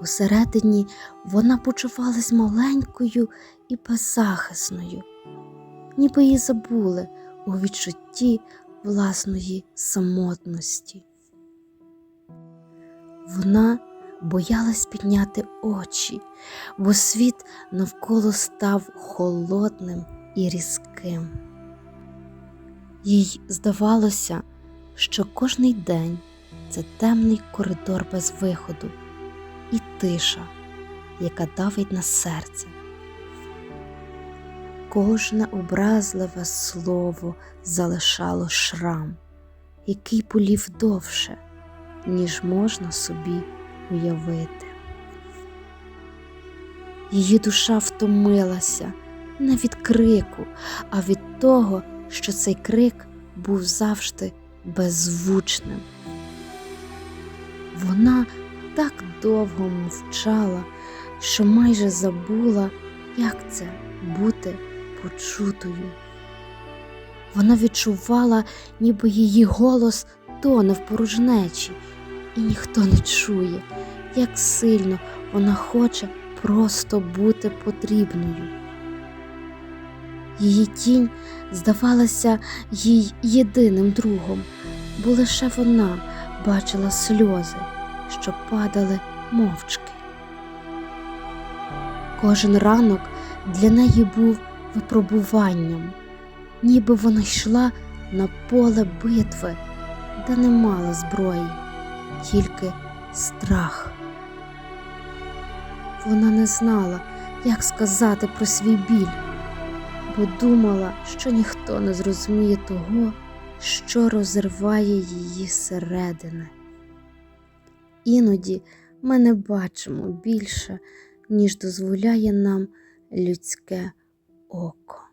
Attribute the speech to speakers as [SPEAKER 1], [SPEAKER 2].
[SPEAKER 1] Усередині вона почувалась маленькою і беззахисною, ніби її забули у відчутті власної самотності. Вона боялась підняти очі, бо світ навколо став холодним і різким. Їй здавалося, що кожний день це темний коридор без виходу і тиша, яка давить на серце. Кожне образливе слово залишало шрам, який болів довше, ніж можна собі уявити. Її душа втомилася не від крику, а від того, що цей крик був завжди беззвучним. Вона так довго мовчала, що майже забула, як це бути почутою. Вона відчувала, ніби її голос тоне в порожнечі, і ніхто не чує, як сильно вона хоче просто бути потрібною. Її тінь здавалася їй єдиним другом, бо лише вона бачила сльози, що падали мовчки. Кожен ранок для неї був випробуванням, ніби вона йшла на поле битви, де не мала зброї, тільки страх. Вона не знала, як сказати про свій біль, бо думала, що ніхто не зрозуміє того, що розриває її середини. Іноді ми не бачимо більше, ніж дозволяє нам людське око.